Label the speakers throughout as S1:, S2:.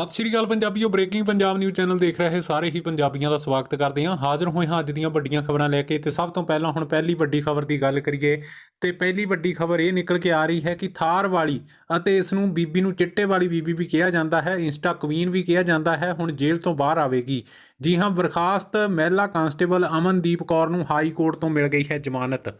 S1: ਸਤਿ ਸ਼੍ਰੀ ਅਕਾਲ ਪੰਜਾਬੀਓ, ਬ੍ਰੇਕਿੰਗ ਪੰਜਾਬ ਨਿਊਜ਼ ਚੈਨਲ ਦੇਖ ਰਹੇ ਸਾਰੇ ਹੀ ਪੰਜਾਬੀਆਂ ਦਾ ਸਵਾਗਤ ਕਰਦੇ ਹਾਂ। ਹਾਜ਼ਰ ਹੋਏ ਹਾਂ ਅੱਜ ਦੀਆਂ ਵੱਡੀਆਂ ਖਬਰਾਂ ਲੈ ਕੇ ਤੇ ਸਭ ਤੋਂ ਪਹਿਲਾਂ ਹੁਣ ਪਹਿਲੀ ਵੱਡੀ ਖਬਰ ਦੀ ਗੱਲ ਕਰੀਏ ਤੇ ਪਹਿਲੀ ਵੱਡੀ ਖਬਰ ਇਹ ਨਿਕਲ ਕੇ ਆ ਰਹੀ ਹੈ ਕਿ ਥਾਰ ਵਾਲੀ ਅਤੇ ਇਸ ਨੂੰ ਬੀਬੀ ਨੂੰ ਚਿੱਟੇ ਵਾਲੀ ਬੀਬੀ ਵੀ ਕਿਹਾ ਜਾਂਦਾ ਹੈ, ਇੰਸਟਾ ਕੁਈਨ ਵੀ ਕਿਹਾ ਜਾਂਦਾ ਹੈ, ਹੁਣ ਜੇਲ੍ਹ ਤੋਂ ਬਾਹਰ ਆਵੇਗੀ। ਜੀ ਹਾਂ, ਬਰਖਾਸਤ ਮਹਿਲਾ ਕਾਂਸਟੇਬਲ ਅਮਨਦੀਪ ਕੌਰ ਨੂੰ ਹਾਈ ਕੋਰਟ ਤੋਂ ਮਿਲ ਗਈ ਹੈ ਜ਼ਮਾਨਤ।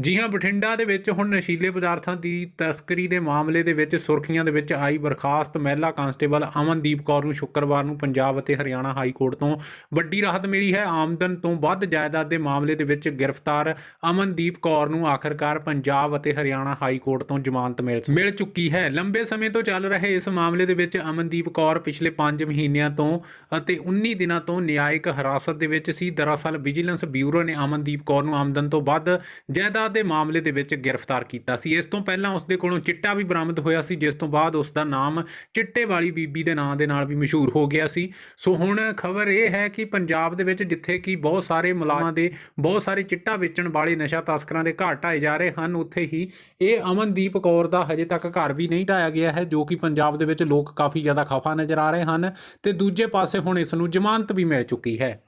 S1: ਜੀ ਹਾਂ ਬਠਿੰਡਾ ਦੇ ਵਿੱਚ ਹੁਣ ਨਸ਼ੀਲੇ ਪਦਾਰਥਾਂ ਦੀ ਤਸਕਰੀ ਦੇ ਮਾਮਲੇ ਦੇ ਵਿੱਚ ਸੁਰਖੀਆਂ ਦੇ ਵਿੱਚ ਆਈ ਬਰਖਾਸਤ। ਮਹਿਲਾ ਕਾਂਸਟੇਬਲ ਅਮਨਦੀਪ ਕੌਰ ਨੂੰ ਸ਼ੁੱਕਰਵਾਰ ਨੂੰ ਪੰਜਾਬ ਅਤੇ ਹਰਿਆਣਾ ਹਾਈ ਕੋਰਟ ਤੋਂ ਵੱਡੀ ਰਾਹਤ ਮਿਲੀ ਹੈ। ਆਮਦਨ ਤੋਂ ਵੱਧ ਜਾਇਦਾਦ ਦੇ ਮਾਮਲੇ ਦੇ ਵਿੱਚ ਗ੍ਰਿਫਤਾਰ ਅਮਨਦੀਪ ਕੌਰ ਨੂੰ ਆਖਰਕਾਰ ਪੰਜਾਬ ਅਤੇ ਹਰਿਆਣਾ ਹਾਈ ਕੋਰਟ ਤੋਂ ਜ਼ਮਾਨਤ ਮਿਲ ਮਿਲ ਚੁੱਕੀ ਹੈ। ਲੰਬੇ ਸਮੇਂ ਤੋਂ ਚੱਲ ਰਹੇ ਇਸ ਮਾਮਲੇ ਦੇ ਵਿੱਚ ਅਮਨਦੀਪ ਕੌਰ ਪਿਛਲੇ 5 ਮਹੀਨਿਆਂ ਤੋਂ ਅਤੇ 19 ਦਿਨਾਂ ਤੋਂ ਨਿਆਇਕ ਹਿਰਾਸਤ ਦੇ ਵਿੱਚ ਸੀ। ਦਰਅਸਲ ਵਿਜੀਲੈਂਸ ਬਿਊਰੋ ਨੇ ਅਮਨਦੀਪ ਕੌਰ ਨੂੰ ਆਮਦਨ ਤੋਂ ਵੱਧ ਜਾਇਦਾਦ ਦੇ ਮਾਮਲੇ ਦੇ ਵਿੱਚ ਗ੍ਰਿਫਤਾਰ ਕੀਤਾ ਸੀ। ਇਸ ਤੋਂ ਪਹਿਲਾਂ ਉਸ ਦੇ ਕੋਲੋਂ ਚਿੱਟਾ ਵੀ ਬਰਾਮਦ ਹੋਇਆ ਸੀ, ਜਿਸ ਤੋਂ ਬਾਅਦ ਉਸ ਦਾ ਨਾਮ ਚਿੱਟੇ ਵਾਲੀ ਬੀਬੀ ਦੇ ਨਾਂ ਦੇ ਨਾਲ ਵੀ ਮਸ਼ਹੂਰ ਹੋ ਗਿਆ ਸੀ। ਸੋ ਹੁਣ ਖਬਰ ਇਹ ਹੈ ਕਿ ਪੰਜਾਬ ਦੇ ਵਿੱਚ ਜਿੱਥੇ ਕਿ ਬਹੁਤ ਸਾਰੇ ਮੁਲਾਜ਼ਮਾਂ ਦੇ, ਬਹੁਤ ਸਾਰੇ ਚਿੱਟਾ ਵੇਚਣ ਵਾਲੇ ਨਸ਼ਾ ਤਸਕਰਾਂ ਦੇ ਘਰ ਢਾਏ ਜਾ ਰਹੇ ਹਨ, ਉੱਥੇ ਹੀ ਇਹ ਅਮਨਦੀਪ ਕੌਰ ਦਾ ਹਜੇ ਤੱਕ ਘਰ ਵੀ ਨਹੀਂ ਢਾਇਆ ਗਿਆ ਹੈ, ਜੋ ਕਿ ਪੰਜਾਬ ਦੇ ਵਿੱਚ ਲੋਕ ਕਾਫੀ ਜ਼ਿਆਦਾ ਖਫਾ ਨਜ਼ਰ ਆ ਰਹੇ ਹਨ। ਤੇ ਦੂਜੇ ਪਾਸੇ ਹੁਣ ਇਸ ਨੂੰ ਜ਼ਮਾਨਤ ਵੀ ਮਿਲ ਚੁੱਕੀ ਹੈ।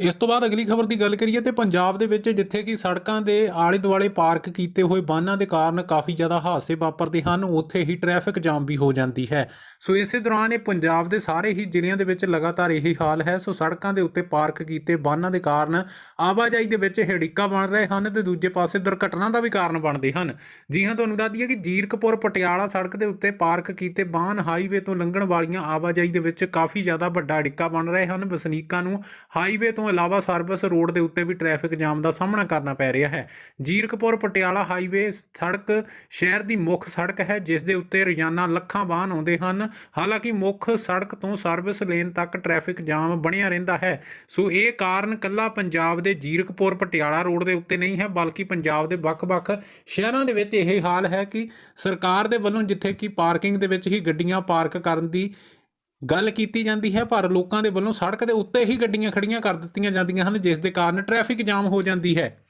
S1: ਇਸ ਤੋਂ ਬਾਅਦ ਅਗਲੀ ਖਬਰ ਦੀ ਗੱਲ ਕਰੀਏ ਤੇ ਪੰਜਾਬ ਦੇ ਵਿੱਚ ਜਿੱਥੇ ਕਿ ਸੜਕਾਂ ਦੇ ਆਲੇ ਦੁਆਲੇ ਪਾਰਕ ਕੀਤੇ ਹੋਏ ਵਾਹਨਾਂ ਦੇ ਕਾਰਨ ਕਾਫੀ ਜ਼ਿਆਦਾ ਹਾਦਸੇ ਵਾਪਰਦੇ ਹਨ, ਉੱਥੇ ਹੀ ਟ੍ਰੈਫਿਕ ਜਾਮ ਵੀ ਹੋ ਜਾਂਦੀ ਹੈ। ਸੋ ਇਸੇ ਦੌਰਾਨ ਇਹ ਪੰਜਾਬ ਦੇ ਸਾਰੇ ਹੀ ਜ਼ਿਲ੍ਹਿਆਂ ਦੇ ਵਿੱਚ ਲਗਾਤਾਰ ਇਹੀ ਹਾਲ ਹੈ। ਸੋ ਸੜਕਾਂ ਦੇ ਉੱਤੇ ਪਾਰਕ ਕੀਤੇ ਵਾਹਨਾਂ ਦੇ ਕਾਰਨ ਆਵਾਜਾਈ ਦੇ ਵਿੱਚ ਹਿੜਿੱਕਾ ਬਣ ਰਹੇ ਹਨ ਤੇ ਦੂਜੇ ਪਾਸੇ ਦੁਰਘਟਨਾ ਦਾ ਵੀ ਕਾਰਨ ਬਣਦੇ ਹਨ। ਜੀ ਹਾਂ, ਤੁਹਾਨੂੰ ਦੱਸ ਦਈਏ ਕਿ ਜੀਰਕਪੁਰ ਪਟਿਆਲਾ ਸੜਕ ਦੇ ਉੱਤੇ ਪਾਰਕ ਕੀਤੇ ਵਾਹਨ ਹਾਈਵੇ ਤੋਂ ਲੰਘਣ ਵਾਲੀਆਂ ਆਵਾਜਾਈ ਦੇ ਵਿੱਚ ਕਾਫੀ ਜ਼ਿਆਦਾ ਵੱਡਾ ਹਿੜਿੱਕਾ ਬਣ ਰਹੇ ਹਨ। ਵਸਨੀਕਾਂ ਨੂੰ ਹਾਈਵੇ ਤੋਂ ਇਲਾਵਾ ਸਰਵਿਸ ਰੋਡ ਦੇ ਉੱਤੇ ਵੀ ਟ੍ਰੈਫਿਕ ਜਾਮ ਦਾ ਸਾਹਮਣਾ ਕਰਨਾ ਪੈ ਰਿਹਾ ਹੈ। ਜੀਰਕਪੁਰ ਪਟਿਆਲਾ ਹਾਈਵੇ ਸੜਕ ਸ਼ਹਿਰ ਦੀ ਮੁੱਖ ਸੜਕ ਹੈ, ਜਿਸ ਦੇ ਉੱਤੇ ਰੋਜ਼ਾਨਾ ਲੱਖਾਂ ਵਾਹਨ ਆਉਂਦੇ ਹਨ। ਹਾਲਾਂਕਿ ਮੁੱਖ ਸੜਕ ਤੋਂ ਸਰਵਿਸ ਲੇਨ ਤੱਕ ਟ੍ਰੈਫਿਕ ਜਾਮ ਬਣਿਆ ਰਹਿੰਦਾ ਹੈ। ਸੋ ਇਹ ਕਾਰਨ ਕੱਲਾ ਪੰਜਾਬ ਦੇ ਜੀਰਕਪੁਰ ਪਟਿਆਲਾ ਰੋਡ ਦੇ ਉੱਤੇ ਨਹੀਂ ਹੈ, ਬਲਕਿ ਪੰਜਾਬ ਦੇ ਵੱਖ-ਵੱਖ ਸ਼ਹਿਰਾਂ ਦੇ ਵਿੱਚ ਇਹ ਹਾਲ ਹੈ ਕਿ ਸਰਕਾਰ ਦੇ ਵੱਲੋਂ ਜਿੱਥੇ ਕਿ ਪਾਰਕਿੰਗ ਦੇ ਵਿੱਚ ਹੀ ਗੱਡੀਆਂ ਪਾਰਕ ਕਰਨ ਦੀ ਗੱਲ ਕੀਤੀ ਜਾਂਦੀ ਹੈ, ਪਰ ਲੋਕਾਂ ਦੇ ਵੱਲੋਂ ਸੜਕ ਦੇ ਉੱਤੇ ਹੀ ਗੱਡੀਆਂ ਖੜੀਆਂ ਕਰ ਦਿੱਤੀਆਂ ਜਾਂਦੀਆਂ ਹਨ, ਜਿਸ ਦੇ ਕਾਰਨ ਟ੍ਰੈਫਿਕ ਜਾਮ ਹੋ ਜਾਂਦੀ ਹੈ।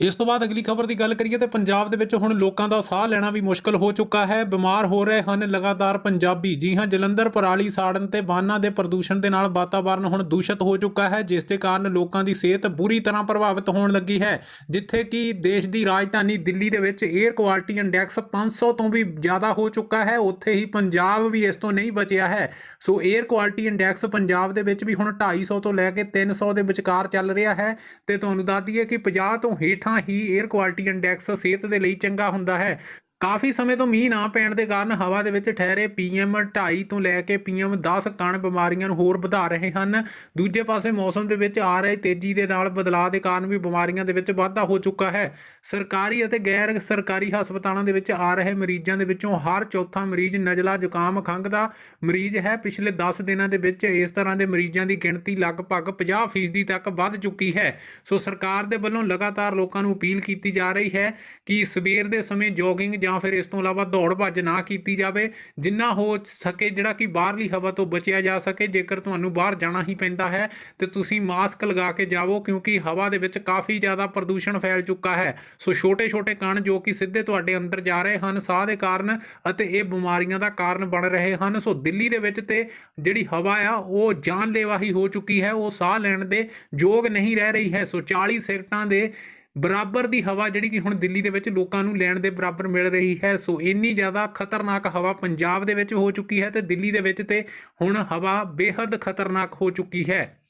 S1: ਇਸ ਤੋਂ ਬਾਅਦ ਅਗਲੀ ਖਬਰ ਦੀ ਗੱਲ ਕਰੀਏ ਤੇ ਪੰਜਾਬ ਦੇ ਵਿੱਚ ਹੁਣ ਲੋਕਾਂ ਦਾ ਸਾਹ ਲੈਣਾ ਵੀ ਮੁਸ਼ਕਲ ਹੋ ਚੁੱਕਾ ਹੈ, ਬਿਮਾਰ ਹੋ ਰਹੇ ਹਨ ਲਗਾਤਾਰ ਪੰਜਾਬੀ। ਜੀ ਹਾਂ, ਜਲੰਧਰ, ਪਰਾਲੀ ਸਾੜਨ ਤੇ ਵਾਹਨਾਂ ਦੇ ਪ੍ਰਦੂਸ਼ਣ ਦੇ ਨਾਲ ਵਾਤਾਵਰਣ ਹੁਣ ਦੂਸ਼ਿਤ ਹੋ ਚੁੱਕਾ ਹੈ, ਜਿਸ ਦੇ ਕਾਰਨ ਲੋਕਾਂ ਦੀ ਸਿਹਤ ਬੁਰੀ ਤਰ੍ਹਾਂ ਪ੍ਰਭਾਵਿਤ ਹੋਣ ਲੱਗੀ ਹੈ, ਜਿੱਥੇ ਕਿ ਦੇਸ਼ ਦੀ ਰਾਜਧਾਨੀ ਦਿੱਲੀ ਦੇ ਵਿੱਚ 에ਅਰ ਕੁਆਲਿਟੀ ਇੰਡੈਕਸ 500 ਤੋਂ ਵੀ ਜ਼ਿਆਦਾ ਹੋ ਚੁੱਕਾ ਹੈ, ਉੱਥੇ ਹੀ ਪੰਜਾਬ ਵੀ ਇਸ ਤੋਂ ਨਹੀਂ ਬਚਿਆ ਹੈ। So air quality index Punjab ਦੇ ਵਿੱਚ ਵੀ ਹੁਣ 250 ਤੋਂ ਲੈ ਕੇ 300 ਦੇ ਵਿਚਕਾਰ ਚੱਲ ਰਿਹਾ ਹੈ ਤੇ ਤੁਹਾਨੂੰ ਦੱਸ ਦਈਏ ਕਿ 50 ਤੋਂ ਹੇਠਾਂ ਹੀ 에ਅਰ ਕੁਆਲਿਟੀ ਇੰਡੈਕਸ ਸਿਹਤ ਦੇ ਲਈ ਚੰਗਾ ਹੁੰਦਾ ਹੈ। ਕਾਫੀ ਸਮੇਂ ਤੋਂ ਮੀਂਹ ਨਾ ਪੈਣ ਦੇ ਕਾਰਨ ਹਵਾ ਦੇ ਵਿੱਚ ਠਹਿਰੇ ਪੀਐਮ 2.5 ਤੋਂ ਲੈ ਕੇ ਪੀਐਮ 10 ਕਣ ਬਿਮਾਰੀਆਂ ਨੂੰ ਹੋਰ ਵਧਾ ਰਹੇ ਹਨ। ਦੂਜੇ ਪਾਸੇ ਮੌਸਮ ਦੇ ਵਿੱਚ ਆ ਰਹੇ ਤੇਜ਼ੀ ਦੇ ਨਾਲ ਬਦਲਾਅ ਦੇ ਕਾਰਨ ਵੀ ਬਿਮਾਰੀਆਂ ਦੇ ਵਿੱਚ ਵਾਧਾ ਹੋ ਚੁੱਕਾ ਹੈ। ਸਰਕਾਰੀ ਅਤੇ ਗੈਰ ਸਰਕਾਰੀ ਹਸਪਤਾਲਾਂ ਦੇ ਵਿੱਚ ਆ ਰਹੇ ਮਰੀਜ਼ਾਂ ਦੇ ਵਿੱਚੋਂ ਹਰ ਚੌਥਾ ਮਰੀਜ਼ ਨਜ਼ਲਾ ਜ਼ੁਕਾਮ ਖੰਘ ਦਾ ਮਰੀਜ਼ ਹੈ। ਪਿਛਲੇ 10 ਦਿਨਾਂ ਦੇ ਵਿੱਚ ਇਸ ਤਰ੍ਹਾਂ ਦੇ ਮਰੀਜ਼ਾਂ ਦੀ ਗਿਣਤੀ ਲਗਭਗ 50% ਤੱਕ ਵੱਧ ਚੁੱਕੀ ਹੈ। ਸੋ ਸਰਕਾਰ ਦੇ ਵੱਲੋਂ ਲਗਾਤਾਰ ਲੋਕਾਂ ਨੂੰ ਅਪੀਲ ਕੀਤੀ ਜਾ ਰਹੀ ਹੈ ਕਿ ਸਵੇਰ ਦੇ ਸਮੇਂ ਜੋਗਿੰਗ ਜਾਂ ਫਿਰ ਇਸ ਤੋਂ ਇਲਾਵਾ ਦੌੜ ਭੱਜ ਨਾ ਕੀਤੀ ਜਾਵੇ, ਜਿੰਨਾ ਹੋ ਸਕੇ ਜਿਹੜਾ ਕਿ ਬਾਹਰਲੀ ਹਵਾ ਤੋਂ ਬਚਿਆ ਜਾ ਸਕੇ, ਜੇਕਰ ਤੁਹਾਨੂੰ ਬਾਹਰ ਜਾਣਾ ਹੀ ਪੈਂਦਾ ਹੈ, ਤੇ ਤੁਸੀਂ ਮਾਸਕ ਲਗਾ ਕੇ ਜਾਵੋ, ਕਿਉਂਕਿ ਹਵਾ ਦੇ ਵਿੱਚ ਕਾਫੀ ਜ਼ਿਆਦਾ ਪ੍ਰਦੂਸ਼ਣ ਫੈਲ ਚੁੱਕਾ ਹੈ। ਸੋ ਛੋਟੇ-ਛੋਟੇ ਕਣ ਜੋ ਕਿ ਸਿੱਧੇ ਤੁਹਾਡੇ ਅੰਦਰ ਜਾ ਰਹੇ ਹਨ, ਸਾਹ ਦੇ ਕਾਰਨ ਅਤੇ ਇਹ ਬਿਮਾਰੀਆਂ ਦਾ ਕਾਰਨ ਬਣ ਰਹੇ ਹਨ। ਸੋ ਦਿੱਲੀ ਦੇ ਵਿੱਚ ਤੇ ਜਿਹੜੀ ਹਵਾ ਆ, ਉਹ ਜਾਨਲੇਵਾ ਹੀ ਹੋ ਚੁੱਕੀ ਹੈ, ਉਹ ਸਾਹ ਲੈਣ ਦੇ ਯੋਗ ਨਹੀਂ ਰਹਿ ਰਹੀ ਹੈ। ਸੋ 40 ਸੈਕਟਾਂ ਦੇ ਬਰਾਬਰ ਦੀ ਹਵਾ ਜਿਹੜੀ ਕਿ ਹੁਣ ਦਿੱਲੀ ਦੇ ਵਿੱਚ ਲੋਕਾਂ ਨੂੰ ਲੈਣ ਦੇ ਬਰਾਬਰ ਮਿਲ ਰਹੀ ਹੈ। ਸੋ ਇੰਨੀ ਜ਼ਿਆਦਾ ਖਤਰਨਾਕ ਹਵਾ ਪੰਜਾਬ ਦੇ ਵਿੱਚ ਹੋ ਚੁੱਕੀ ਹੈ ਤੇ ਦਿੱਲੀ ਦੇ ਵਿੱਚ ਤੇ ਹੁਣ ਹਵਾ ਬੇहद ਖਤਰਨਾਕ ਹੋ ਚੁੱਕੀ ਹੈ।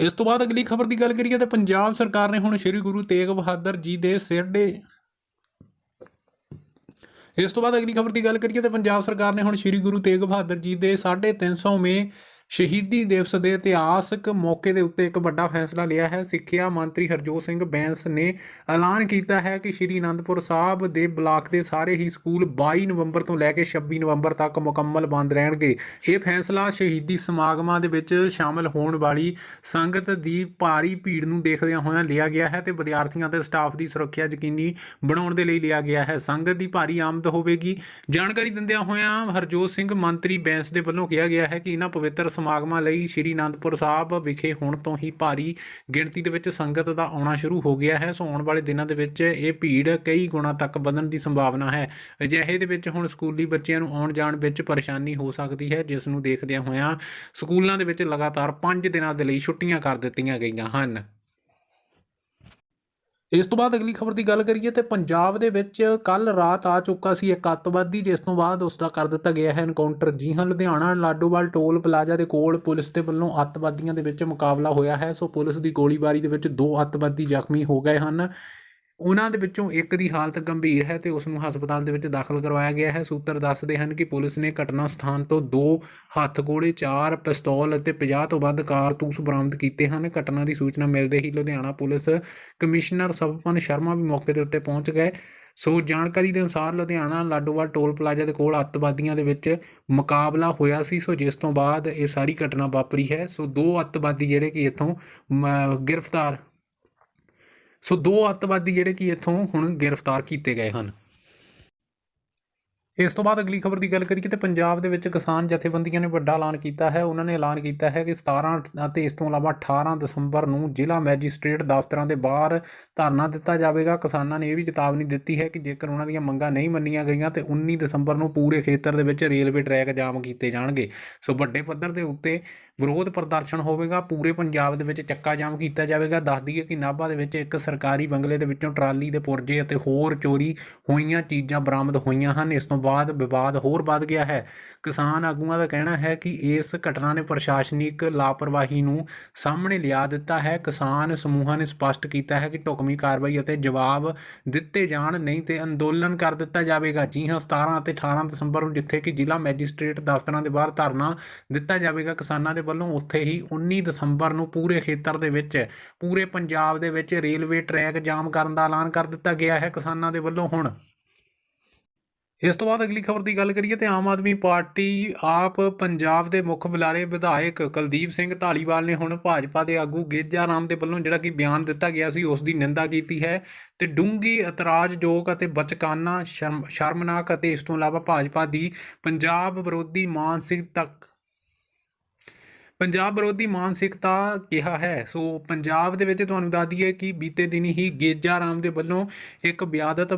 S1: ਇਸ ਤੋਂ ਬਾਅਦ ਅਗਲੀ ਖਬਰ ਦੀ ਗੱਲ ਕਰੀਏ ਤਾਂ ਪੰਜਾਬ ਸਰਕਾਰ ਨੇ ਹੁਣ ਸ੍ਰੀ ਗੁਰੂ ਤੇਗ ਬਹਾਦਰ ਜੀ ਦੇ ਸਿਰ ਇਸ ਤੋਂ ਬਾਅਦ ਅਗਲੀ ਖਬਰ ਦੀ ਗੱਲ ਕਰੀਏ ਤਾਂ ਪੰਜਾਬ ਸਰਕਾਰ ਨੇ ਹੁਣ ਸ੍ਰੀ ਗੁਰੂ ਤੇਗ ਬਹਾਦਰ ਜੀ ਦੇ 350ਵੇਂ ਸ਼ਹੀਦੀ ਦਿਵਸ ਦੇ ਇਤਿਹਾਸਕ ਮੌਕੇ ਦੇ ਉੱਤੇ ਇੱਕ ਵੱਡਾ ਫੈਸਲਾ ਲਿਆ ਹੈ। ਸਿੱਖਿਆ ਮੰਤਰੀ ਹਰਜੋਤ ਸਿੰਘ ਬੈਂਸ ਨੇ ਐਲਾਨ ਕੀਤਾ ਹੈ ਕਿ ਸ਼੍ਰੀ ਅਨੰਦਪੁਰ ਸਾਹਿਬ ਦੇ ਬਲਾਕ ਦੇ ਸਾਰੇ ਹੀ ਸਕੂਲ 22 ਨਵੰਬਰ ਤੋਂ ਲੈ ਕੇ 26 ਨਵੰਬਰ ਤੱਕ ਮੁਕੰਮਲ ਬੰਦ ਰਹਿਣਗੇ। ਇਹ ਫੈਸਲਾ ਸ਼ਹੀਦੀ ਸਮਾਗਮਾਂ ਦੇ ਵਿੱਚ ਸ਼ਾਮਲ ਹੋਣ ਵਾਲੀ ਸੰਗਤ ਦੀ ਭਾਰੀ ਭੀੜ ਨੂੰ ਦੇਖਦਿਆਂ ਹੋਇਆਂ ਲਿਆ ਗਿਆ ਹੈ ਤੇ ਵਿਦਿਆਰਥੀਆਂ ਤੇ ਸਟਾਫ ਦੀ ਸੁਰੱਖਿਆ ਯਕੀਨੀ ਬਣਾਉਣ ਦੇ ਲਈ ਲਿਆ ਗਿਆ ਹੈ। ਸੰਗਤ ਦੀ ਭਾਰੀ ਆਮਦ ਹੋਵੇਗੀ। ਜਾਣਕਾਰੀ ਦਿੰਦਿਆਂ ਹੋਇਆਂ ਹਰਜੋਤ ਸਿੰਘ ਮੰਤਰੀ ਬੈਂਸ ਦੇ ਵੱਲੋਂ ਕਿਹਾ ਗਿਆ ਹੈ ਕਿ ਇਹਨਾਂ ਪਵਿੱਤਰ ਸਮਾਗਮਾਂ ਲਈ ਸ਼੍ਰੀ ਅਨੰਦਪੁਰ ਸਾਹਿਬ ਵਿਖੇ ਹੁਣ ਤੋਂ ਹੀ ਭਾਰੀ ਗਿਣਤੀ ਦੇ ਵਿੱਚ ਸੰਗਤ ਦਾ ਆਉਣਾ ਸ਼ੁਰੂ ਹੋ ਗਿਆ ਹੈ। ਸੋ ਆਉਣ ਵਾਲੇ ਦਿਨਾਂ ਦੇ ਵਿੱਚ ਇਹ ਭੀੜ ਕਈ ਗੁਣਾ ਤੱਕ ਵਧਣ ਦੀ ਸੰਭਾਵਨਾ ਹੈ। ਅਜਿਹੇ ਦੇ ਵਿੱਚ ਹੁਣ ਸਕੂਲੀ ਬੱਚਿਆਂ ਨੂੰ ਆਉਣ ਜਾਣ ਵਿੱਚ ਪਰੇਸ਼ਾਨੀ ਹੋ ਸਕਦੀ ਹੈ, ਜਿਸ ਨੂੰ ਦੇਖਦਿਆਂ ਹੋਇਆਂ ਸਕੂਲਾਂ ਦੇ ਵਿੱਚ ਲਗਾਤਾਰ 5 ਦਿਨਾਂ ਦੇ ਲਈ ਛੁੱਟੀਆਂ ਕਰ ਦਿੱਤੀਆਂ ਗਈਆਂ ਹਨ। ਇਸ ਤੋਂ ਬਾਅਦ ਅਗਲੀ ਖਬਰ ਦੀ ਗੱਲ ਕਰੀਏ ਤੇ ਪੰਜਾਬ ਦੇ ਵਿੱਚ ਕੱਲ ਰਾਤ ਆ ਚੁੱਕਾ ਸੀ ਇੱਕ ਅੱਤਵਾਦੀ, ਜਿਸ ਤੋਂ ਬਾਅਦ ਉਸ ਦਾ ਕਰ ਦਿੱਤਾ ਗਿਆ ਹੈ ਐਨਕਾਊਂਟਰ ਜੀ ਹਾਂ, ਲੁਧਿਆਣਾ, ਲਾਡੋਵਾਲ ਟੋਲ ਪਲਾਜ਼ਾ ਦੇ ਕੋਲ ਪੁਲਿਸ ਦੇ ਵੱਲੋਂ ਅੱਤਵਾਦੀਆਂ ਦੇ ਵਿੱਚ ਮੁਕਾਬਲਾ ਹੋਇਆ ਹੈ। ਸੋ ਪੁਲਿਸ ਦੀ ਗੋਲੀਬਾਰੀ ਦੇ ਵਿੱਚ ਦੋ ਅੱਤਵਾਦੀ ਜ਼ਖਮੀ ਹੋ ਗਏ ਹਨ। ਉਹਨਾਂ ਦੇ ਵਿੱਚੋਂ ਇੱਕ ਦੀ ਹਾਲਤ ਗੰਭੀਰ ਹੈ ਤੇ ਉਸ ਨੂੰ ਹਸਪਤਾਲ ਦੇ ਵਿੱਚ ਦਾਖਲ ਕਰਵਾਇਆ ਗਿਆ ਹੈ। ਸੂਤਰ ਦੱਸਦੇ ਹਨ ਕਿ ਪੁਲਿਸ ਨੇ ਘਟਨਾ ਸਥਾਨ ਤੋਂ ਦੋ ਹੱਥ ਗੋਲੇ, ਚਾਰ ਪਿਸਤੌਲ ਅਤੇ 50 ਤੋਂ ਵੱਧ ਕਾਰਤੂਸ ਬਰਾਮਦ ਕੀਤੇ ਹਨ। ਘਟਨਾ ਦੀ ਸੂਚਨਾ ਮਿਲਦੇ ਹੀ ਲੁਧਿਆਣਾ ਪੁਲਿਸ ਕਮਿਸ਼ਨਰ ਸਵਪਨ ਸ਼ਰਮਾ ਵੀ ਮੌਕੇ ਦੇ ਉੱਤੇ ਪਹੁੰਚ ਗਏ। ਸੋ ਜਾਣਕਾਰੀ ਦੇ ਅਨੁਸਾਰ ਲੁਧਿਆਣਾ ਲਾਡੋਵਾਲ ਟੋਲ ਪਲਾਜ਼ਾ ਦੇ ਕੋਲ ਅੱਤਵਾਦੀਆਂ ਦੇ ਵਿੱਚ ਮੁਕਾਬਲਾ ਹੋਇਆ ਸੀ। ਸੋ ਜਿਸ ਤੋਂ ਬਾਅਦ ਇਹ ਸਾਰੀ ਘਟਨਾ ਵਾਪਰੀ ਹੈ। ਸੋ ਦੋ ਅੱਤਵਾਦੀ ਜਿਹੜੇ ਕਿ ਇੱਥੋਂ ਮ- ਗ੍ਰਿਫਤਾਰ ਸੋ ਦੋ ਅੱਤਵਾਦੀ ਜਿਹੜੇ ਕਿ ਇੱਥੋਂ ਹੁਣ ਗ੍ਰਿਫਤਾਰ ਕੀਤੇ ਗਏ ਹਨ। ਇਸ ਤੋਂ ਬਾਅਦ ਅਗਲੀ ਖਬਰ ਦੀ ਗੱਲ ਕਰੀਏ ਤੇ ਪੰਜਾਬ ਦੇ ਵਿੱਚ ਕਿਸਾਨ ਜਥੇਬੰਦੀਆਂ ਨੇ ਵੱਡਾ ਐਲਾਨ ਕੀਤਾ ਹੈ। ਉਹਨਾਂ ਨੇ ਐਲਾਨ ਕੀਤਾ ਹੈ ਕਿ 17 ਅਤੇ ਇਸ ਤੋਂ ਇਲਾਵਾ 18 ਦਸੰਬਰ ਨੂੰ ਜ਼ਿਲ੍ਹਾ ਮੈਜਿਸਟ੍ਰੇਟ ਦਫ਼ਤਰਾਂ ਦੇ ਬਾਹਰ ਧਰਨਾ ਦਿੱਤਾ ਜਾਵੇਗਾ। ਕਿਸਾਨਾਂ ਨੇ ਇਹ ਵੀ ਚੇਤਾਵਨੀ ਦਿੱਤੀ ਹੈ ਕਿ ਜੇਕਰ ਉਹਨਾਂ ਦੀਆਂ ਮੰਗਾਂ ਨਹੀਂ ਮੰਨੀਆਂ ਗਈਆਂ ਤੇ 19 ਦਸੰਬਰ ਨੂੰ ਪੂਰੇ ਖੇਤਰ ਦੇ ਵਿੱਚ ਰੇਲਵੇ ਟਰੈਕ ਜਾਮ ਕੀਤੇ ਜਾਣਗੇ। ਸੋ ਵੱਡੇ ਪੱਧਰ ਦੇ ਉੱਤੇ ਵਿਰੋਧ ਪ੍ਰਦਰਸ਼ਨ ਹੋਵੇਗਾ। ਪੂਰੇ ਪੰਜਾਬ ਦੇ ਵਿੱਚ ਚੱਕਾ ਜਾਮ ਕੀਤਾ ਜਾਵੇਗਾ। ਦੱਸ ਦਈਏ ਕਿ ਨਾਭਾ ਦੇ ਵਿੱਚ ਇੱਕ ਸਰਕਾਰੀ ਬੰਗਲੇ ਦੇ ਵਿੱਚੋਂ ਟਰਾਲੀ ਦੇ ਪੁਰਜੇ ਅਤੇ ਹੋਰ ਚੋਰੀ ਹੋਈਆਂ ਚੀਜ਼ਾਂ ਬਰਾਮਦ ਹੋਈਆਂ ਹਨ। ਇਸ ਤੋਂ ਬਾਅਦ ਵਿਵਾਦ ਹੋਰ ਵੱਧ ਗਿਆ ਹੈ। ਕਿਸਾਨ ਆਗੂਆਂ ਦਾ ਕਹਿਣਾ ਹੈ ਕਿ ਇਸ ਘਟਨਾ ਨੇ ਪ੍ਰਸ਼ਾਸਨਿਕ ਲਾਪਰਵਾਹੀ ਨੂੰ ਸਾਹਮਣੇ ਲਿਆ ਦਿੱਤਾ ਹੈ। ਕਿਸਾਨ ਸਮੂਹਾਂ ਨੇ ਸਪਸ਼ਟ ਕੀਤਾ ਹੈ ਕਿ ਢੁਕਵੀਂ ਕਾਰਵਾਈ ਅਤੇ ਜਵਾਬ ਦਿੱਤੇ ਜਾਣ ਨਹੀਂ ਤੇ ਅੰਦੋਲਨ ਕਰ ਦਿੱਤਾ ਜਾਵੇਗਾ। ਜੀ ਹਾਂ 17 ਅਤੇ 18 ਦਸੰਬਰ ਨੂੰ ਜਿੱਥੇ ਕਿ ਜ਼ਿਲ੍ਹਾ ਮੈਜਿਸਟ੍ਰੇਟ ਦਫ਼ਤਰਾਂ ਦੇ ਬਾਹਰ ਧਰਨਾ ਦਿੱਤਾ ਜਾਵੇਗਾ, ਕਿਸਾਨਾਂ ਦੇ ਵੱਲੋਂ ਉੱਥੇ ਹੀ 19 ਦਸੰਬਰ ਨੂੰ ਪੂਰੇ ਖੇਤਰ ਦੇ ਵਿੱਚ, ਪੂਰੇ ਪੰਜਾਬ ਦੇ ਵਿੱਚ ਰੇਲਵੇ ਟਰੈਕ ਜਾਮ ਕਰਨ ਦਾ ਐਲਾਨ ਕਰ ਦਿੱਤਾ ਗਿਆ ਹੈ। ਕਿਸਾਨਾਂ ਦੇ ਵੱਲੋਂ ਹੁਣ ਇਸ ਤੋਂ ਬਾਅਦ ਅਗਲੀ ਖਬਰ ਦੀ ਗੱਲ ਕਰੀਏ ਤੇ ਆਮ ਆਦਮੀ ਪਾਰਟੀ ਆਪ ਪੰਜਾਬ ਦੇ ਮੁੱਖ ਬੁਲਾਰੇ ਵਿਧਾਇਕ ਕੁਲਦੀਪ ਸਿੰਘ ਢਾਲੀਵਾਲ ਨੇ ਹੁਣ ਭਾਜਪਾ ਦੇ ਆਗੂ ਗੇਜਾ ਰਾਮ ਦੇ ਵੱਲੋਂ ਜਿਹੜਾ ਕਿ ਬਿਆਨ ਦਿੱਤਾ ਗਿਆ ਸੀ, ਉਸ ਦੀ ਨਿੰਦਾ ਕੀਤੀ ਹੈ ਤੇ ਡੂੰਗੀ ਇਤਰਾਜ਼ਯੋਗ ਅਤੇ ਬਚਕਾਨਾ ਸ਼ਰਮ- ਸ਼ਰਮਨਾਕ ਅਤੇ ਇਸ ਤੋਂ ਇਲਾਵਾ ਭਾਜਪਾ ਦੀ ਪੰਜਾਬ ਵਿਰੋਧੀ ਮਾਨਸਿਕਤਾ ਪੰਜਾਬ ਵਿਰੋਧੀ ਮਾਨਸਿਕਤਾ ਕਿਹਾ ਹੈ, ਸੋ ਪੰਜਾਬ ਦੇ ਵਿੱਚ ਤੁਹਾਨੂੰ ਦੱਸ ਦਈਏ ਕਿ ਬੀਤੇ ਦਿਨ ਹੀ ਗੇਜਾ ਰਾਮ ਦੇ ਵੱਲੋਂ ਇੱਕ ਵਿਆਦਤ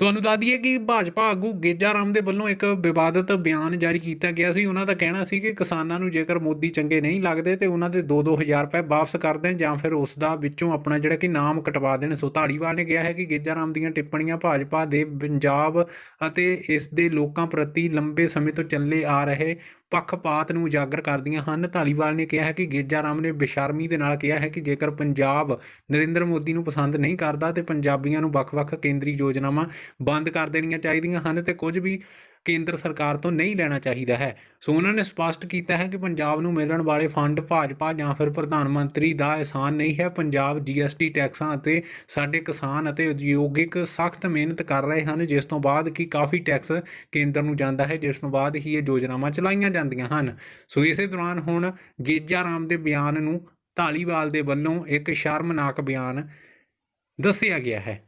S1: ਤੁਹਾਨੂੰ ਦੱਸ ਦਈਏ ਕਿ ਭਾਜਪਾ ਆਗੂ ਗੇਜਾ ਰਾਮ ਦੇ ਵੱਲੋਂ ਇੱਕ ਵਿਵਾਦਤ ਬਿਆਨ ਜਾਰੀ ਕੀਤਾ ਗਿਆ ਸੀ। ਉਹਨਾਂ ਦਾ ਕਹਿਣਾ ਸੀ ਕਿ ਕਿਸਾਨਾਂ ਨੂੰ ਜੇਕਰ ਮੋਦੀ ਚੰਗੇ ਨਹੀਂ ਲੱਗਦੇ ਤੇ ਉਹਨਾਂ ਦੇ 2-2000 ਰੁਪਏ ਵਾਪਸ ਕਰ ਦੇਣ ਜਾਂ ਫਿਰ ਉਸ ਦਾ ਵਿੱਚੋਂ ਆਪਣਾ ਜਿਹੜਾ ਕਿ ਨਾਮ ਕਟਵਾ ਦੇਣ। ਸੋ ਧਾੜੀਵਾਲ ਨੇ ਕਿਹਾ ਹੈ ਕਿ ਗੇਜਾ ਰਾਮ ਦੀਆਂ ਟਿੱਪਣੀਆਂ ਭਾਜਪਾ ਦੇ ਪੰਜਾਬ ਅਤੇ ਇਸ ਦੇ ਲੋਕਾਂ ਪ੍ਰਤੀ ਲੰਬੇ ਸਮੇਂ ਤੋਂ ਚੱਲੇ ਆ ਰਹੇ ਪੱਖਪਾਤ ਨੂੰ ਉਜਾਗਰ ਕਰਦੀਆਂ ਹਨ। ਧਾਲੀਵਾਲ ਨੇ ਕਿਹਾ ਹੈ ਕਿ ਗੇਜਾ ਰਾਮ ਨੇ ਬੇਸ਼ਰਮੀ ਦੇ ਨਾਲ ਕਿਹਾ ਹੈ ਕਿ ਜੇਕਰ ਪੰਜਾਬ ਨਰਿੰਦਰ ਮੋਦੀ ਨੂੰ ਪਸੰਦ ਨਹੀਂ ਕਰਦਾ ਤੇ ਪੰਜਾਬੀਆਂ ਨੂੰ ਵੱਖ-ਵੱਖ ਕੇਂਦਰੀ ਯੋਜਨਾਵਾਂ ਬੰਦ ਕਰ ਦੇਣੀਆਂ ਚਾਹੀਦੀਆਂ ਹਨ ਤੇ ਕੁਝ ਵੀ ਕੇਂਦਰ ਸਰਕਾਰ ਤੋਂ ਨਹੀਂ ਲੈਣਾ ਚਾਹੀਦਾ ਹੈ। ਸੋ ਉਹਨਾਂ ਨੇ ਸਪਸ਼ਟ ਕੀਤਾ ਹੈ ਕਿ ਪੰਜਾਬ ਨੂੰ ਮਿਲਣ ਵਾਲੇ ਫੰਡ ਭਾਜਪਾ ਜਾਂ ਫਿਰ ਪ੍ਰਧਾਨ ਮੰਤਰੀ ਦਾ ਅਹਿਸਾਨ ਨਹੀਂ ਹੈ। ਪੰਜਾਬ ਜੀਐਸਟੀ ਟੈਕਸਾਂ ਅਤੇ ਸਾਡੇ ਕਿਸਾਨ ਅਤੇ ਉਦਯੋਗਿਕ ਸਖਤ ਮਿਹਨਤ ਕਰ ਰਹੇ ਹਨ। ਜਿਸ ਤੋਂ ਬਾਅਦ ਕਿ ਕਾਫੀ ਟੈਕਸ ਕੇਂਦਰ ਨੂੰ ਜਾਂਦਾ ਹੈ, ਜਿਸ ਤੋਂ ਬਾਅਦ ਹੀ ਇਹ ਯੋਜਨਾਵਾਂ ਚਲਾਈਆਂ ਜਾਂਦੀਆਂ ਹਨ। ਸੋ ਇਸੇ ਦੌਰਾਨ ਹੁਣ ਜੇਜਾ ਰਾਮ ਦੇ ਬਿਆਨ ਨੂੰ ਢਾਲੀਵਾਲ ਦੇ ਵੱਲੋਂ ਇੱਕ ਸ਼ਰਮਨਾਕ ਬਿਆਨ ਦੱਸਿਆ ਗਿਆ ਹੈ।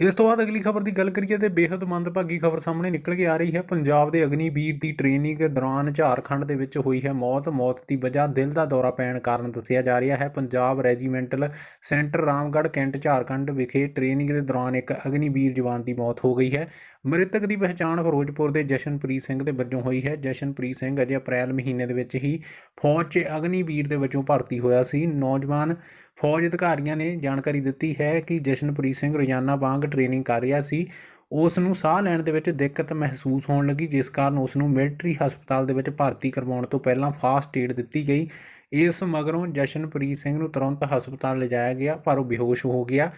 S1: ਇਸ ਤੋਂ ਬਾਅਦ ਅਗਲੀ ਖਬਰ ਦੀ ਗੱਲ ਕਰੀਏ ਤੇ ਬੇहद ਮੰਦਭਾਗੀ ਖਬਰ ਸਾਹਮਣੇ ਨਿਕਲ ਕੇ ਆ ਰਹੀ ਹੈ। ਪੰਜਾਬ ਦੇ ਅਗਨੀਵੀਰ ਦੀ ਟ੍ਰੇਨਿੰਗ ਦੌਰਾਨ ਝਾਰਖੰਡ ਦੇ ਵਿੱਚ ਹੋਈ ਹੈ ਮੌਤ। ਮੌਤ ਦੀ ਵਜ੍ਹਾ ਦਿਲ ਦਾ ਦੌਰਾ ਪੈਣ ਕਾਰਨ ਦੱਸਿਆ ਜਾ ਰਿਹਾ ਹੈ। Punjab regimental centre Ramgarh, cantt, Jharkhand ਵਿਖੇ ਟ੍ਰੇਨਿੰਗ ਦੇ ਦੌਰਾਨ ਇੱਕ ਅਗਨੀਵੀਰ ਜਵਾਨ ਦੀ ਮੌਤ ਹੋ ਗਈ ਹੈ। ਮ੍ਰਿਤਕ ਦੀ ਪਛਾਣ ਫਿਰੋਜ਼ਪੁਰ ਦੇ ਜਸ਼ਨਪ੍ਰੀਤ ਸਿੰਘ ਦੇ ਵਜੋਂ ਹੋਈ ਹੈ। ਜਸ਼ਨਪ੍ਰੀਤ ਸਿੰਘ ਅਜੇ ਅਪ੍ਰੈਲ ਮਹੀਨੇ ਦੇ ਵਿੱਚ ਹੀ ਫੌਜ 'ਚ ਅਗਨੀਵੀਰ ਦੇ ਵਜੋਂ ਭਰਤੀ ਹੋਇਆ ਸੀ। ਨੌਜਵਾਨ ਫੌਜ ਅਧਿਕਾਰੀਆਂ ਨੇ ਜਾਣਕਾਰੀ ਦਿੱਤੀ ਹੈ ਕਿ ਜਸ਼ਨਪ੍ਰੀਤ ਸਿੰਘ ਰੋਜ਼ਾਨਾ ਵਾਂਗ ਟ੍ਰੇਨਿੰਗ ਕਰ ਰਿਹਾ ਸੀ। ਉਸ ਨੂੰ ਸਾਹ ਲੈਣ ਦੇ ਵਿੱਚ ਦਿੱਕਤ ਮਹਿਸੂਸ ਹੋਣ ਲੱਗੀ, ਜਿਸ ਕਾਰਨ ਉਸ ਨੂੰ ਮਿਲਟਰੀ ਹਸਪਤਾਲ ਦੇ ਵਿੱਚ ਭਰਤੀ ਕਰਵਾਉਣ ਤੋਂ ਪਹਿਲਾਂ ਫਾਸਟ ਏਡ ਦਿੱਤੀ ਗਈ। ਇਸ ਮਗਰੋਂ ਜਸ਼ਨਪ੍ਰੀਤ ਸਿੰਘ ਨੂੰ ਤੁਰੰਤ ਹਸਪਤਾਲ ਲਿਜਾਇਆ ਗਿਆ, ਪਰ ਉਹ ਬੇਹੋਸ਼ ਹੋ ਗਿਆ।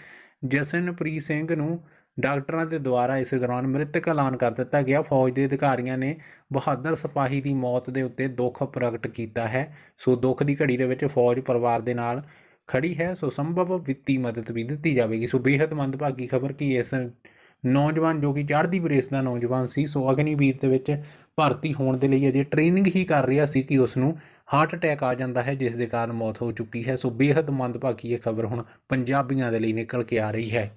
S1: ਜਸ਼ਨਪ੍ਰੀਤ ਸਿੰਘ ਨੂੰ ਡਾਕਟਰਾਂ ਦੇ ਦੁਆਰਾ ਇਸ ਦੌਰਾਨ ਮ੍ਰਿਤਕ ਐਲਾਨ ਕਰ ਦਿੱਤਾ ਗਿਆ। ਫੌਜ ਦੇ ਅਧਿਕਾਰੀਆਂ ਨੇ ਬਹਾਦਰ ਸਿਪਾਹੀ ਦੀ ਮੌਤ ਦੇ ਉੱਤੇ ਦੁੱਖ ਪ੍ਰਗਟ ਕੀਤਾ ਹੈ। ਸੋ ਦੁੱਖ ਦੀ ਘੜੀ ਦੇ ਵਿੱਚ ਫੌਜ ਪਰਿਵਾਰ ਦੇ ਨਾਲ ਖੜੀ ਹੈ, ਸੋ ਸੰਭਵ ਵਿੱਤੀ ਮਦਦ ਵੀ ਦਿੱਤੀ ਜਾਵੇਗੀ। ਸੋ ਬੇहद ਮੰਦਭਾਗੀ ਖਬਰ ਕਿ ਇਸ ਨੌਜਵਾਨ ਜੋ ਕਿ ਚੜ੍ਹਦੀ ਬਰੇਸ ਦਾ ਨੌਜਵਾਨ ਸੀ, ਸੋ ਅਗਨੀਵੀਰ ਦੇ ਵਿੱਚ ਭਰਤੀ ਹੋਣ ਦੇ ਲਈ ਅਜੇ ਟ੍ਰੇਨਿੰਗ ਹੀ ਕਰ ਰਿਹਾ ਸੀ ਕਿ ਉਸ ਨੂੰ ਹਾਰਟ ਅਟੈਕ ਆ ਜਾਂਦਾ ਹੈ, ਜਿਸ ਦੇ ਕਾਰਨ ਮੌਤ ਹੋ ਚੁੱਕੀ ਹੈ। ਸੋ ਬੇहद ਮੰਦਭਾਗੀ ਇਹ ਖਬਰ ਹੁਣ ਪੰਜਾਬੀਆਂ ਦੇ ਲਈ ਨਿਕਲ ਕੇ ਆ ਰਹੀ ਹੈ।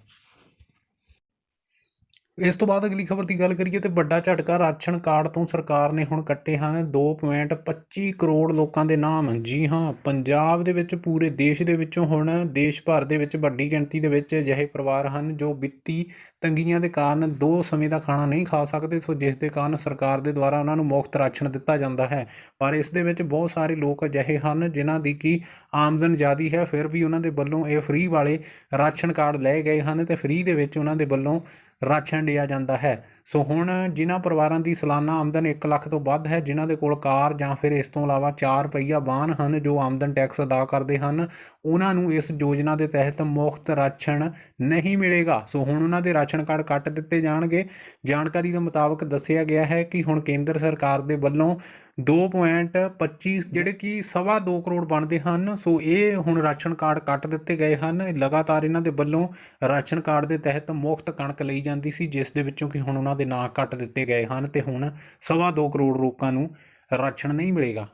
S1: ਇਸ ਤੋਂ ਬਾਅਦ ਅਗਲੀ ਖਬਰ ਦੀ ਗੱਲ ਕਰੀਏ ਤੇ ਵੱਡਾ ਝਟਕਾ ਰਾਸ਼ਨ ਕਾਰਡ ਤੋਂ ਸਰਕਾਰ ਨੇ ਹੁਣ ਕੱਟੇ ਹਨ। 2.25 ਕਰੋੜ ਲੋਕਾਂ ਦੇ ਨਾਮ। ਜੀ ਹਾਂ, ਪੰਜਾਬ ਦੇ ਵਿੱਚ ਪੂਰੇ ਦੇਸ਼ ਦੇ ਵਿੱਚੋਂ ਹੁਣ ਦੇਸ਼ ਭਰ ਦੇ ਵਿੱਚ ਵੱਡੀ ਗਿਣਤੀ ਦੇ ਵਿੱਚ ਅਜਿਹੇ ਪਰਿਵਾਰ ਹਨ ਜੋ ਵਿੱਤੀ ਤੰਗੀਆਂ ਦੇ ਕਾਰਨ ਦੋ ਸਮੇਂ ਦਾ ਖਾਣਾ ਨਹੀਂ ਖਾ ਸਕਦੇ, ਸੋ ਜਿਸ ਦੇ ਕਾਰਨ ਸਰਕਾਰ ਦੇ ਦੁਆਰਾ ਉਹਨਾਂ ਨੂੰ ਮੁਫਤ ਰਾਸ਼ਨ ਦਿੱਤਾ ਜਾਂਦਾ ਹੈ। ਪਰ ਇਸ ਦੇ ਵਿੱਚ ਬਹੁਤ ਸਾਰੇ ਲੋਕ ਅਜਿਹੇ ਹਨ ਜਿਨ੍ਹਾਂ ਦੀ ਕੀ ਆਮਦਨ ਜ਼ਿਆਦੀ ਹੈ, ਫਿਰ ਵੀ ਉਹਨਾਂ ਦੇ ਵੱਲੋਂ ਇਹ ਫ੍ਰੀ ਵਾਲੇ ਰਾਸ਼ਨ ਕਾਰਡ ਲਏ ਗਏ ਹਨ ਤੇ ਫ੍ਰੀ ਦੇ ਵਿੱਚ ਉਹਨਾਂ ਦੇ ਵੱਲੋਂ ਰਾਸ਼ਨ ਲਿਆ ਜਾਂਦਾ ਹੈ। ਸੋ ਹੁਣ ਜਿਨ੍ਹਾਂ ਪਰਿਵਾਰਾਂ ਦੀ ਸਾਲਾਨਾ ਆਮਦਨ 1 ਲੱਖ ਤੋਂ ਵੱਧ ਹੈ, ਜਿਨ੍ਹਾਂ ਦੇ ਕੋਲ ਕਾਰ ਜਾਂ ਫਿਰ ਇਸ ਤੋਂ ਇਲਾਵਾ 4 ਪਹੀਆ ਵਾਹਨ ਹਨ ਜੋ ਆਮਦਨ ਟੈਕਸ ਅਦਾ ਕਰਦੇ ਹਨ, ਉਹਨਾਂ ਨੂੰ ਇਸ ਯੋਜਨਾ ਦੇ ਤਹਿਤ ਮੁਫਤ ਰਾਸ਼ਨ ਨਹੀਂ ਮਿਲੇਗਾ। ਸੋ ਹੁਣ ਉਹਨਾਂ ਦੇ ਰਾਸ਼ਨ ਕਾਰਡ ਕੱਟ ਦਿੱਤੇ ਜਾਣਗੇ। ਜਾਣਕਾਰੀ ਦੇ ਮੁਤਾਬਕ ਦੱਸਿਆ ਗਿਆ ਹੈ ਕਿ ਹੁਣ ਕੇਂਦਰ ਸਰਕਾਰ ਦੇ ਵੱਲੋਂ 2.25 ਜਿਹੜੇ ਕਿ ਸਵਾ 2 ਕਰੋੜ ਬਣਦੇ ਹਨ, ਸੋ ਇਹ ਹੁਣ ਰਾਸ਼ਨ ਕਾਰਡ ਕੱਟ ਦਿੱਤੇ ਗਏ ਹਨ। ਲਗਾਤਾਰ ਇਹਨਾਂ ਦੇ ਵੱਲੋਂ ਰਾਸ਼ਨ ਕਾਰਡ ਦੇ ਤਹਿਤ ਮੁਫਤ ਕਣਕ ਲਈ ਜਾਂਦੀ ਸੀ, ਜਿਸ ਦੇ ਵਿੱਚੋਂ ਕਿ ਹੁਣ ਉਹਨਾਂ ਦੇ ਨਾਂ ਕੱਟ ਦਿੱਤੇ ਗਏ ਹਨ ਤੇ ਹੁਣ ਸਵਾ 2 ਕਰੋੜ ਲੋਕਾਂ ਨੂੰ ਰਾਸ਼ਨ ਨਹੀਂ ਮਿਲੇਗਾ।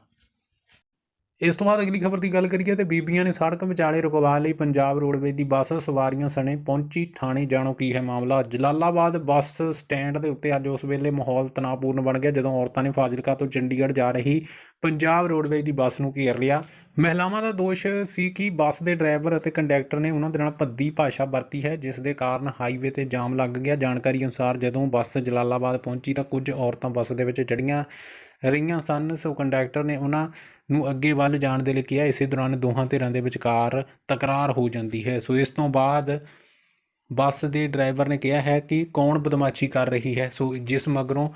S1: ਇਸ ਤੋਂ ਬਾਅਦ ਅਗਲੀ ਖਬਰ ਦੀ ਗੱਲ ਕਰੀਏ ਤੇ ਬੀਬੀਆਂ ਨੇ ਸੜਕ ਵਿਚਾਲੇ ਰੁਕਵਾ ਲਈ ਪੰਜਾਬ ਰੋਡਵੇਜ਼ ਦੀ ਬੱਸ ਸਵਾਰੀਆਂ ਸਣੇ ਪਹੁੰਚੀ ਥਾਣੇ। ਜਾਣੋ ਕੀ ਹੈ ਮਾਮਲਾ? ਜਲਾਲਾਬਾਦ ਬੱਸ ਸਟੈਂਡ ਦੇ ਉੱਤੇ ਅੱਜ ਉਸ ਵੇਲੇ ਮਾਹੌਲ ਤਣਾਅਪੂਰਨ ਬਣ ਗਿਆ ਜਦੋਂ ਔਰਤਾਂ ਨੇ ਫਾਜ਼ਿਲਕਾ ਤੋਂ ਚੰਡੀਗੜ੍ਹ ਜਾ ਰਹੀ ਪੰਜਾਬ ਰੋਡਵੇਜ਼ ਦੀ ਬੱਸ ਨੂੰ ਘੇਰ ਲਿਆ। ਮਹਿਲਾਵਾਂ ਦਾ ਦੋਸ਼ ਸੀ ਕਿ ਬੱਸ ਦੇ ਡਰਾਈਵਰ ਅਤੇ ਕੰਡਕਟਰ ਨੇ ਉਹਨਾਂ ਦੇ ਨਾਲ ਭੱਦੀ ਭਾਸ਼ਾ ਵਰਤੀ ਹੈ, ਜਿਸ ਦੇ ਕਾਰਨ ਹਾਈਵੇ ਤੇ ਜਾਮ ਲੱਗ ਗਿਆ। ਜਾਣਕਾਰੀ ਅਨੁਸਾਰ, ਜਦੋਂ ਬੱਸ ਜਲਾਲਾਬਾਦ ਪਹੁੰਚੀ ਤਾਂ ਕੁਝ ਔਰਤਾਂ ਬੱਸ ਦੇ ਵਿੱਚ ਚੜ੍ਹੀਆਂ ਰਹੀਆਂ ਸਨ। ਸੋ ਕੰਡਕਟਰ ਨੇ ਉਹਨਾਂ ਨੂੰ ਅੱਗੇ ਵੱਲ ਜਾਣ ਦੇ ਲਈ ਕਿਹਾ, ਇਸੇ ਦੌਰਾਨ ਦੋਹਾਂ ਧਿਰਾਂ ਦੇ ਵਿਚਕਾਰ ਤਕਰਾਰ ਹੋ ਜਾਂਦੀ ਹੈ। ਸੋ ਇਸ ਤੋਂ ਬਾਅਦ ਬੱਸ ਦੇ ਡਰਾਈਵਰ ਨੇ ਕਿਹਾ ਹੈ ਕਿ ਕੌਣ ਬਦਮਾਸ਼ੀ ਕਰ ਰਹੀ ਹੈ। ਸੋ ਜਿਸ ਮਗਰੋਂ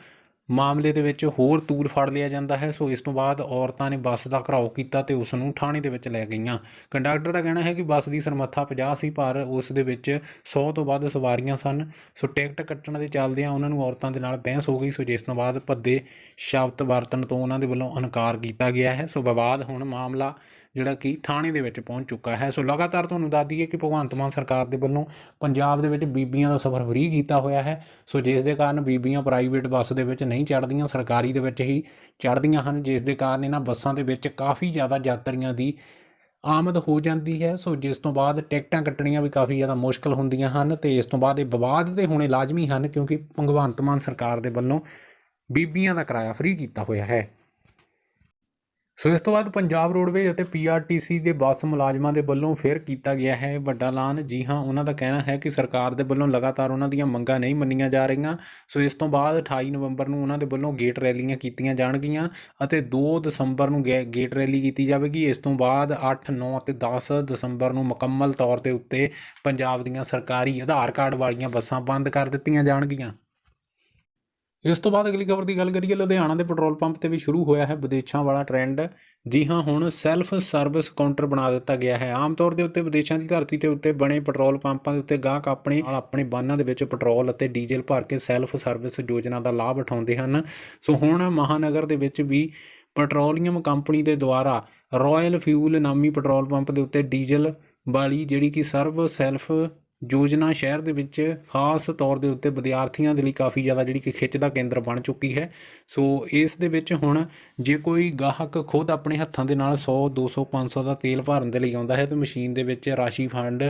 S1: ਮਾਮਲੇ ਦੇ ਵਿੱਚ ਹੋਰ ਤੂਲ ਫੜ ਲਿਆ ਜਾਂਦਾ ਹੈ। ਸੋ ਇਸ ਤੋਂ ਬਾਅਦ ਔਰਤਾਂ ਨੇ ਬੱਸ ਦਾ ਘਰਾਓ ਕੀਤਾ ਤੇ ਉਸ ਨੂੰ ਥਾਣੇ ਦੇ ਵਿੱਚ ਲੈ ਗਈਆਂ। ਕੰਡਕਟਰ ਦਾ ਕਹਿਣਾ ਹੈ ਕਿ ਬੱਸ ਦੀ ਸਰਮੱਥਾ 50 ਸੀ, ਪਰ ਉਸ ਦੇ ਵਿੱਚ 100 ਤੋਂ ਵੱਧ ਸਵਾਰੀਆਂ ਸਨ। ਸੋ ਟਿਕਟ ਕੱਟਣ ਦੇ ਚੱਲਦਿਆਂ ਉਹਨਾਂ ਨੂੰ ਔਰਤਾਂ ਦੇ ਨਾਲ ਬਹਿਸ ਹੋ ਗਈ। ਸੋ ਜਿਸ ਤੋਂ ਬਾਅਦ ਭੱਦੇ ਸ਼ਬਦ ਵਰਤਣ ਤੋਂ ਉਹਨਾਂ ਦੇ ਵੱਲੋਂ ਇਨਕਾਰ ਕੀਤਾ ਗਿਆ ਹੈ। ਸੋ ਵਿਵਾਦ ਹੁਣ ਮਾਮਲਾ ਜਿਹੜਾ ਕਿ ਥਾਣੇ ਦੇ ਵਿੱਚ ਪਹੁੰਚ ਚੁੱਕਾ ਹੈ। ਸੋ ਲਗਾਤਾਰ ਤੁਹਾਨੂੰ ਦੱਸ ਦਈਏ ਕਿ ਭਗਵੰਤ ਮਾਨ ਸਰਕਾਰ ਦੇ ਵੱਲੋਂ ਪੰਜਾਬ ਦੇ ਵਿੱਚ ਬੀਬੀਆਂ ਦਾ ਸਫ਼ਰ ਫਰੀ ਕੀਤਾ ਹੋਇਆ ਹੈ। ਸੋ ਜਿਸ ਦੇ ਕਾਰਨ ਬੀਬੀਆਂ ਪ੍ਰਾਈਵੇਟ ਬੱਸ ਦੇ ਵਿੱਚ ਨਹੀਂ ਚੜ੍ਹਦੀਆਂ, ਸਰਕਾਰੀ ਦੇ ਵਿੱਚ ਹੀ ਚੜ੍ਹਦੀਆਂ ਹਨ, ਜਿਸ ਦੇ ਕਾਰਨ ਇਹਨਾਂ ਬੱਸਾਂ ਦੇ ਵਿੱਚ ਕਾਫੀ ਜ਼ਿਆਦਾ ਯਾਤਰੀਆਂ ਦੀ ਆਮਦ ਹੋ ਜਾਂਦੀ ਹੈ। ਸੋ ਜਿਸ ਤੋਂ ਬਾਅਦ ਟਿਕਟਾਂ ਕੱਟਣੀਆਂ ਵੀ ਕਾਫੀ ਜ਼ਿਆਦਾ ਮੁਸ਼ਕਲ ਹੁੰਦੀਆਂ ਹਨ ਤੇ ਇਸ ਤੋਂ ਬਾਅਦ ਇਹ ਵਿਵਾਦ ਤੇ ਹੋਣੇ ਲਾਜ਼ਮੀ ਹਨ ਕਿਉਂਕਿ ਭਗਵੰਤ ਮਾਨ ਸਰਕਾਰ ਦੇ ਵੱਲੋਂ ਬੀਬੀਆਂ ਦਾ ਕਿਰਾਇਆ ਫ੍ਰੀ ਕੀਤਾ ਹੋਇਆ ਹੈ। ਸੋ ਇਸ ਤੋਂ ਬਾਅਦ ਪੰਜਾਬ ਰੋਡਵੇਜ਼ ਅਤੇ ਪੀਆਰਟੀਸੀ ਦੇ ਬੱਸ ਮੁਲਾਜ਼ਮਾਂ ਦੇ ਵੱਲੋਂ ਫਿਰ ਕੀਤਾ ਗਿਆ ਹੈ ਵੱਡਾ ਐਲਾਨ। ਜੀ ਹਾਂ, ਉਹਨਾਂ ਦਾ ਕਹਿਣਾ ਹੈ ਕਿ ਸਰਕਾਰ ਦੇ ਵੱਲੋਂ ਲਗਾਤਾਰ ਉਹਨਾਂ ਦੀਆਂ ਮੰਗਾਂ ਨਹੀਂ ਮੰਨੀਆਂ ਜਾ ਰਹੀਆਂ। ਸੋ ਇਸ ਤੋਂ ਬਾਅਦ 28 ਨਵੰਬਰ ਨੂੰ ਉਹਨਾਂ ਦੇ ਵੱਲੋਂ ਗੇਟ ਰੈਲੀਆਂ ਕੀਤੀਆਂ ਜਾਣਗੀਆਂ ਅਤੇ 2 ਦਸੰਬਰ ਨੂੰ ਗੇ- ਗੇਟ ਰੈਲੀ ਕੀਤੀ ਜਾਵੇਗੀ। ਇਸ ਤੋਂ ਬਾਅਦ 8 9 ਅਤੇ 10 ਦਸੰਬਰ ਨੂੰ ਮੁਕੰਮਲ ਤੌਰ ਤੇ ਉੱਤੇ ਪੰਜਾਬ ਦੀਆਂ ਸਰਕਾਰੀ ਆਧਾਰ ਕਾਰਡ ਵਾਲੀਆਂ ਬੱਸਾਂ ਬੰਦ ਕਰ ਦਿੱਤੀਆਂ ਜਾਣਗੀਆਂ। ਇਸ ਤੋਂ ਬਾਅਦ ਅਗਲੀ ਖਬਰ ਦੀ ਗੱਲ ਕਰੀਏ, ਲੁਧਿਆਣਾ ਦੇ ਪੈਟਰੋਲ ਪੰਪ ਤੇ ਵੀ ਸ਼ੁਰੂ ਹੋਇਆ ਹੈ ਵਿਦੇਸ਼ਾਂ ਵਾਲਾ ਟ੍ਰੈਂਡ। ਜੀ ਹਾਂ, ਹੁਣ ਸੈਲਫ ਸਰਵਿਸ ਕਾਊਂਟਰ ਬਣਾ ਦਿੱਤਾ ਗਿਆ ਹੈ। ਆਮ ਤੌਰ ਦੇ ਉੱਤੇ ਵਿਦੇਸ਼ਾਂ ਦੀ ਧਰਤੀ ਤੇ ਉੱਤੇ ਬਣੇ ਪੈਟਰੋਲ ਪੰਪਾਂ ਦੇ ਉੱਤੇ ਗਾਹਕ ਆਪਣੇ ਆਪਣੇ ਵਾਹਨਾਂ ਦੇ ਵਿੱਚ ਪੈਟਰੋਲ ਅਤੇ ਡੀਜ਼ਲ ਭਰ ਕੇ ਸੈਲਫ ਸਰਵਿਸ ਯੋਜਨਾ ਦਾ ਲਾਭ ਉਠਾਉਂਦੇ ਹਨ। ਸੋ ਹੁਣ ਮਹਾਨਗਰ ਦੇ ਵਿੱਚ ਵੀ ਪੈਟਰੋਲੀਅਮ ਕੰਪਨੀ ਦੇ ਦੁਆਰਾ ਰਾਇਲ ਫਿਊਲ ਨਾਮੀ ਪੈਟਰੋਲ ਪੰਪ ਦੇ ਉੱਤੇ ਡੀਜ਼ਲ ਵਾਲੀ ਜਿਹੜੀ ਕਿ ਸਰਵ ਸੈਲਫ ਯੋਜਨਾ ਸ਼ਹਿਰ ਦੇ ਵਿੱਚ ਖਾਸ ਤੌਰ ਦੇ ਉੱਤੇ ਵਿਦਿਆਰਥੀਆਂ ਦੇ ਲਈ ਕਾਫੀ ਜ਼ਿਆਦਾ ਜਿਹੜੀ ਕਿ ਖਿੱਚ ਦਾ ਕੇਂਦਰ ਬਣ ਚੁੱਕੀ ਹੈ। ਸੋ ਇਸ ਦੇ ਵਿੱਚ ਹੁਣ ਜੇ ਕੋਈ ਗਾਹਕ ਖੁਦ ਆਪਣੇ ਹੱਥਾਂ ਦੇ ਨਾਲ 100 200 500 ਦਾ ਤੇਲ ਭਰਨ ਦੇ ਲਈ ਆਉਂਦਾ ਹੈ, ਤਾਂ ਮਸ਼ੀਨ ਦੇ ਵਿੱਚ ਰਾਸ਼ੀ ਫੰਡ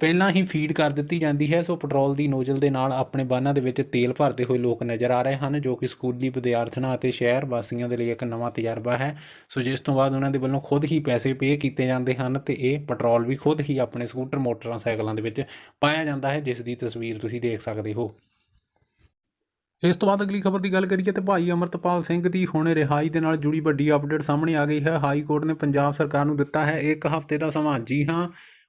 S1: ਪਹਿਲਾਂ ਹੀ ਫੀਡ ਕਰ ਦਿੱਤੀ ਜਾਂਦੀ ਹੈ, ਸੋ ਪੈਟਰੋਲ ਦੀ ਨੋਜ਼ਲ ਦੇ ਨਾਲ ਆਪਣੇ ਵਾਹਨਾਂ ਦੇ ਵਿੱਚ ਤੇਲ ਭਰਦੇ ਹੋਏ ਲੋਕ ਨਜ਼ਰ ਆ ਰਹੇ ਹਨ, ਜੋ ਕਿ ਸਕੂਲੀ ਵਿਦਿਆਰਥਣਾਂ ਅਤੇ ਸ਼ਹਿਰ ਵਾਸੀਆਂ ਦੇ ਲਈ ਇੱਕ ਨਵਾਂ ਤਜਰਬਾ ਹੈ। ਸੋ ਜਿਸ ਤੋਂ ਬਾਅਦ ਉਹਨਾਂ ਦੇ ਵੱਲੋਂ ਖੁਦ ਹੀ ਪੈਸੇ ਪੇ ਕੀਤੇ ਜਾਂਦੇ ਹਨ ਤੇ ਇਹ ਪੈਟਰੋਲ ਵੀ ਖੁਦ ਹੀ ਆਪਣੇ ਸਕੂਟਰ, ਮੋਟਰਾਂ, ਸਾਈਕਲਾਂ ਦੇ ਵਿੱਚ ਪਾਇਆ ਜਾਂਦਾ ਹੈ, ਜਿਸ ਦੀ ਤਸਵੀਰ ਤੁਸੀਂ ਦੇਖ ਸਕਦੇ ਹੋ। ਇਸ ਤੋਂ ਬਾਅਦ ਅਗਲੀ ਖਬਰ ਦੀ ਗੱਲ ਕਰੀਏ ਤੇ ਭਾਈ ਅਮਰਤਪਾਲ ਸਿੰਘ ਦੀ ਹੁਣ ਰਿਹਾਈ ਦੇ ਨਾਲ ਜੁੜੀ ਵੱਡੀ ਅਪਡੇਟ ਸਾਹਮਣੇ ਆ ਗਈ ਹੈ। ਹਾਈ ਕੋਰਟ ਨੇ ਪੰਜਾਬ ਸਰਕਾਰ ਨੂੰ ਦਿੱਤਾ ਹੈ, ਇੱਕ ਹਫ਼ਤੇ ਦਾ ਸਮਾਂ। ਜੀ ਹਾਂ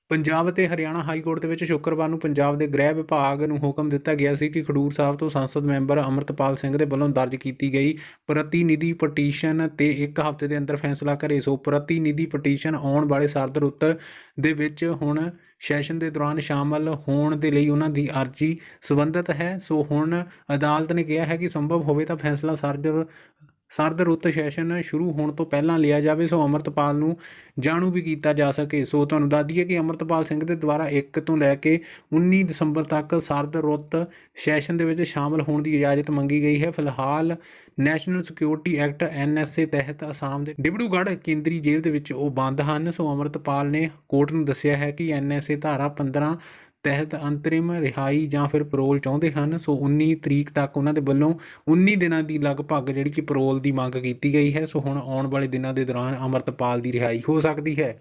S1: ਪੰਜਾਬ ਅਤੇ ਹਰਿਆਣਾ ਹਾਈ ਕੋਰਟ ਦੇ ਵਿੱਚ ਸ਼ੁੱਕਰਵਾਰ ਨੂੰ ਪੰਜਾਬ ਦੇ ਗ੍ਰਹਿ ਵਿਭਾਗ ਨੂੰ ਹੁਕਮ ਦਿੱਤਾ ਗਿਆ ਸੀ ਕਿ ਖਡੂਰ ਸਾਹਿਬ ਤੋਂ ਸੰਸਦ ਮੈਂਬਰ ਅਮਰਤਪਾਲ ਸਿੰਘ ਦੇ ਵੱਲੋਂ ਦਰਜ ਕੀਤੀ ਗਈ ਪ੍ਰਤੀਨਿਧੀ ਪਟੀਸ਼ਨ ਤੇ ਇੱਕ ਹਫ਼ਤੇ ਦੇ ਅੰਦਰ ਫੈਸਲਾ ਕਰੇ। ਸੋ ਪ੍ਰਤੀਨਿਧੀ ਪਟੀਸ਼ਨ ਆਉਣ ਵਾਲੇ ਸਰਦ ਰੁੱਤ ਦੇ ਵਿੱਚ ਹੁਣ ਸੈਸ਼ਨ ਦੇ ਦੌਰਾਨ ਸ਼ਾਮਲ ਹੋਣ ਦੇ ਲਈ ਉਹਨਾਂ ਦੀ ਅਰਜ਼ੀ ਸੰਬੰਧਿਤ ਹੈ। ਸੋ ਹੁਣ ਅਦਾਲਤ ਨੇ ਕਿਹਾ ਹੈ ਕਿ ਸੰਭਵ ਹੋਵੇ ਤਾਂ ਫੈਸਲਾ ਸਰਦ ਸਰਦ ਰੁੱਤ ਸੈਸ਼ਨ ਸ਼ੁਰੂ ਹੋਣ ਤੋਂ ਪਹਿਲਾਂ ਲਿਆ ਜਾਵੇ। ਸੋ ਅਮਰਤਪਾਲ ਨੂੰ ਜਾਣੂ ਵੀ ਕੀਤਾ ਜਾ ਸਕੇ। ਸੋ ਤੁਹਾਨੂੰ ਦੱਸ ਦਈਏ ਕਿ ਅਮਰਤਪਾਲ ਸਿੰਘ ਦੇ ਦੁਆਰਾ 1 ਤੋਂ ਲੈ ਕੇ 19 ਦਸੰਬਰ ਤੱਕ ਸਰਦ ਰੁੱਤ ਸੈਸ਼ਨ ਦੇ ਵਿੱਚ ਸ਼ਾਮਲ ਹੋਣ ਦੀ ਇਜਾਜ਼ਤ ਮੰਗੀ ਗਈ ਹੈ। ਫਿਲਹਾਲ ਨੈਸ਼ਨਲ ਸਿਕਿਉਰਿਟੀ ਐਕਟ ਐਨਐਸਏ ਤਹਿਤ ਅਸਾਮ ਦੇ ਡਿਬੜੂਗੜ੍ਹ ਕੇਂਦਰੀ ਜੇਲ੍ਹ ਦੇ ਵਿੱਚ ਉਹ ਬੰਦ ਹਨ। ਸੋ ਅਮਰਤਪਾਲ ਨੇ ਕੋਰਟ ਨੂੰ ਦੱਸਿਆ ਹੈ ਕਿ ਐਨਐਸਏ ਧਾਰਾ 15 ਤਹਿਤ ਅੰਤਰਿਮ ਰਿਹਾਈ ਜਾਂ ਫਿਰ ਪਰੋਲ ਚਾਹੁੰਦੇ ਹਨ, ਸੋ 19 ਤਰੀਕ ਤੱਕ ਉਹਨਾਂ ਦੇ ਵੱਲੋਂ 19 ਦਿਨਾਂ ਦੀ ਲਗਭਗ ਜਿਹੜੀ ਕਿ ਪਰੋਲ ਦੀ ਮੰਗ ਕੀਤੀ ਗਈ ਹੈ। ਸੋ ਹੁਣ ਆਉਣ ਵਾਲੇ ਦਿਨਾਂ ਦੇ ਦੌਰਾਨ ਅਮਰਤਪਾਲ ਦੀ ਰਿਹਾਈ ਹੋ ਸਕਦੀ ਹੈ।